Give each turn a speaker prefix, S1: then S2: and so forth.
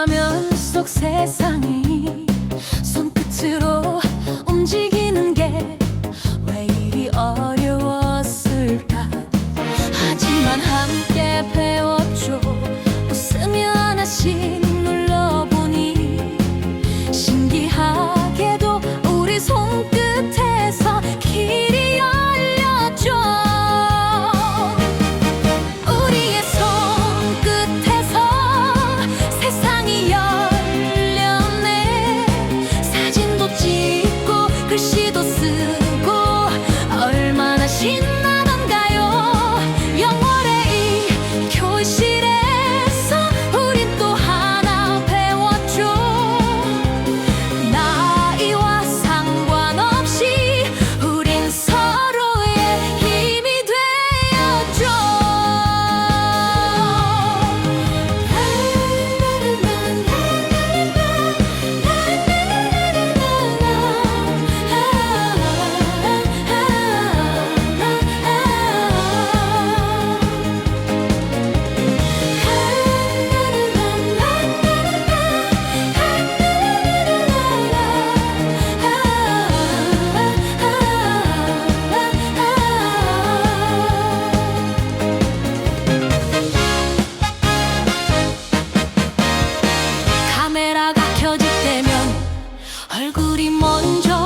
S1: 화면 속 세상이 손끝으로 얼굴이 먼저